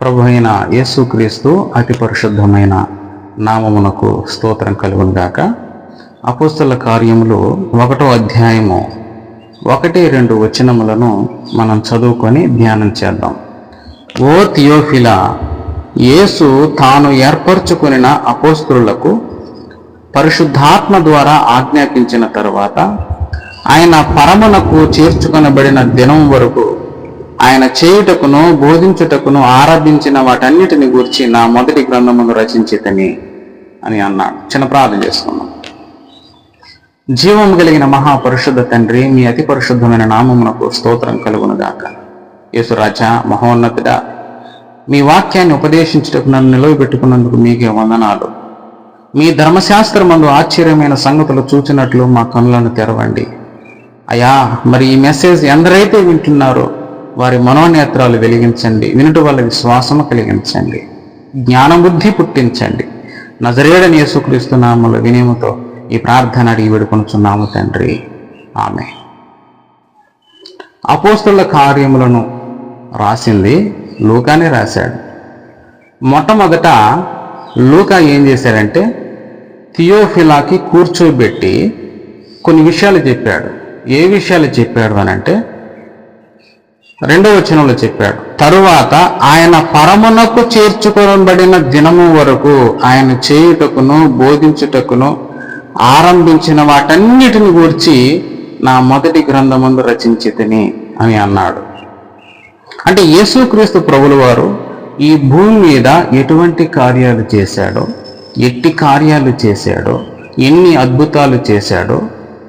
ప్రభు అయిన యేసుక్రీస్తు అతి పరిశుద్ధమైన నామమునకు స్తోత్రం కలుగును గాక. అపోస్తల కార్యములు ఒకటో అధ్యాయము ఒకటి రెండు వచనములను మనం చదువుకొని ధ్యానం చేద్దాం. ఓ థియోఫిల యేసు తాను ఏర్పరచుకొనిన అపోస్తులకు పరిశుద్ధాత్మ ద్వారా ఆజ్ఞాపించిన తరువాత ఆయన పరమునకు చేర్చుకొనబడిన దినం వరకు ఆయన చేయుటకును బోధించుటకును ఆరాధించిన వాటన్నిటిని గురించి నా మొదటి గ్రంథమును రచించితని అని అన్నాడు. చిన్న ప్రార్థన చేసుకున్నాం జీవం కలిగిన మహాపరిశుద్ధ తండ్రి మీ అతి పరిశుద్ధమైన నామమునకు స్తోత్రం కలుగునుగాక. యేసురాజ మహోన్నతుడ మీ వాక్యాన్ని ఉపదేశించుటకు నన్ను నిలవబెట్టుకున్నందుకు మీకే వందనాలు. మీ ధర్మశాస్త్రమందు ఆశ్చర్యమైన సంగతులు చూచినట్లు మా కనులను తెరవండి. అయ్యా మరి ఈ మెసేజ్ ఎందరైతే వింటున్నారో వారి మనోనేత్రాలు వెలిగించండి. వినుట వల్ల విశ్వాసము కలిగించండి. జ్ఞానబుద్ధి పుట్టించండి. నజరేడని యేసుక్రీస్తు నామముల వినయముతో ఈ ప్రార్థన అడిగి వేడుకొనుచున్నాము తండ్రి. ఆమె అపోస్తుల కార్యములను రాసింది లూకానే రాశాడు. మొట్టమొదట లూకా ఏం చేశాడంటే థియోఫిలాకి కూర్చోబెట్టి కొన్ని విషయాలు చెప్పాడు. ఏ విషయాలు చెప్పాడు అని అంటే రెండవ వచనంలో చెప్పాడు. తరువాత ఆయన పరమునకు చేర్చుకోబడిన దినము వరకు ఆయన చేయుటకును బోధించుటకును ఆరంభించిన వాటన్నిటిని గూర్చి నా మొదటి గ్రంథమందు రచించితిని అని అన్నాడు. అంటే యేసుక్రీస్తు ప్రభుల వారు ఈ భూమి మీద ఎటువంటి కార్యాలు చేశాడో ఎట్టి కార్యాలు చేశాడో ఎన్ని అద్భుతాలు చేశాడో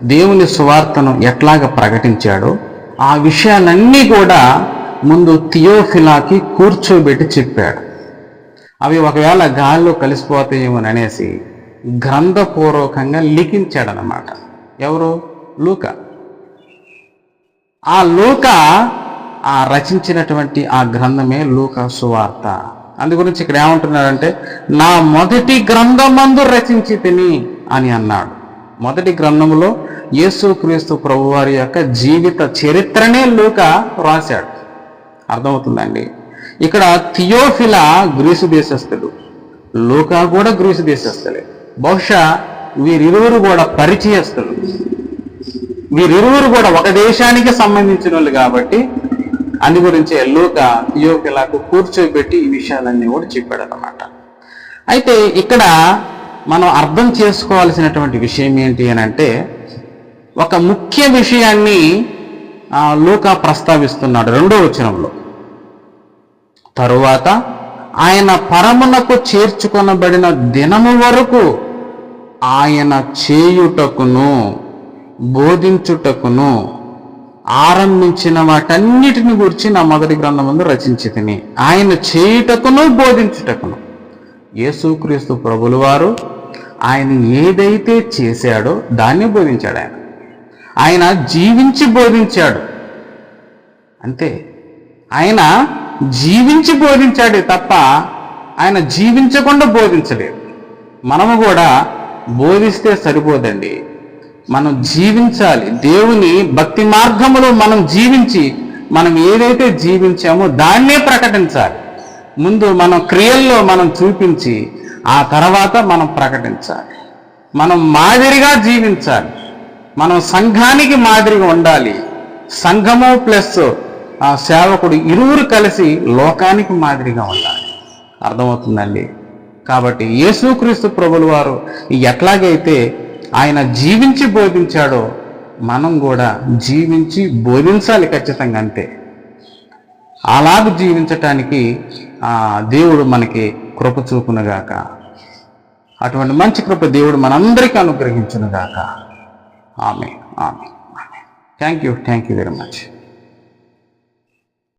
దేవుని సువార్తను ఎట్లాగ ప్రకటించాడో ఆ విషయాలన్నీ కూడా ముందు థియోఫిలాకి కూర్చోబెట్టి చెప్పాడు. అవి ఒకవేళ గాల్లో కలిసిపోతాయేమో అనేసి గ్రంథపూర్వకంగా లిఖించాడనమాట ఎవరు? లూక. ఆ లూక ఆ రచించినటువంటి ఆ గ్రంథమే లూక సువార్త. అందు గురించి ఇక్కడ ఏమంటున్నాడంటే నా మొదటి గ్రంథమందు రచించి తిని అని అన్నాడు. మొదటి గ్రంథములో యేసుక్రీస్తు ప్రభువారి యొక్క జీవిత చరిత్రనే లూక రాశాడు. అర్థమవుతుందండి? ఇక్కడ థియోఫిల గ్రీసు దేశస్థుడు లూకా కూడా గ్రీసు దేశస్థులే. బహుశా వీరిరువురు కూడా పరిచయస్తులు వీరిరువురు కూడా ఒక దేశానికి సంబంధించిన వాళ్ళు కాబట్టి అందు గురించి లూక థియోఫిలాకు కూర్చోబెట్టి ఈ విషయాలన్నీ కూడా చెప్పాడు అనమాట అయితే ఇక్కడ మనం అర్థం చేసుకోవాల్సినటువంటి విషయం ఏంటి అని అంటే ఒక ముఖ్య విషయాన్ని లోక లూకా ప్రస్తావిస్తున్నాడు రెండో వచనంలో. తరువాత ఆయన పరమునకు చేర్చుకొనబడిన దినము వరకు ఆయన చేయుటకును బోధించుటకును ఆరంభించిన వాటన్నిటిని గురించి నా మొదటి గ్రంథం ముందు రచించి తిని ఆయన చేయుటకును బోధించుటకును. యేసుక్రీస్తు ప్రభుల వారు ఆయన ఏదైతే చేశాడో దాన్ని బోధించాడు ఆయన. ఆయన జీవించి బోధించాడు. అంతే. ఆయన జీవించి బోధించాడే తప్ప ఆయన జీవించకుండా బోధించలేదు. మనము కూడా బోధిస్తే సరిపోదండి. మనం జీవించాలి. దేవుని భక్తి మార్గములో మనం జీవించి మనం ఏదైతే జీవించామో దాన్నే ప్రకటించాలి. ముందు మనం క్రియల్లో మనం చూపించి ఆ తర్వాత మనం ప్రకటించాలి. మనం మాదిరిగా జీవించాలి. మనం సంఘానికి మాదిరిగా ఉండాలి. సంఘము ప్లస్ ఆ సేవకుడు ఇరువురు కలిసి లోకానికి మాదిరిగా ఉండాలి. అర్థమవుతుందండి? కాబట్టి యేసుక్రీస్తు ప్రభులు వారు ఎట్లాగైతే ఆయన జీవించి బోధించాడో మనం కూడా జీవించి బోధించాలి ఖచ్చితంగా అంతే. అలాగ జీవించటానికి దేవుడు మనకి కృప చూపునుగాక అటువంటి మంచి కృప దేవుడు మనందరికీ అనుగ్రహించునుగాక ఆమె ఆమె thank you thank you very much.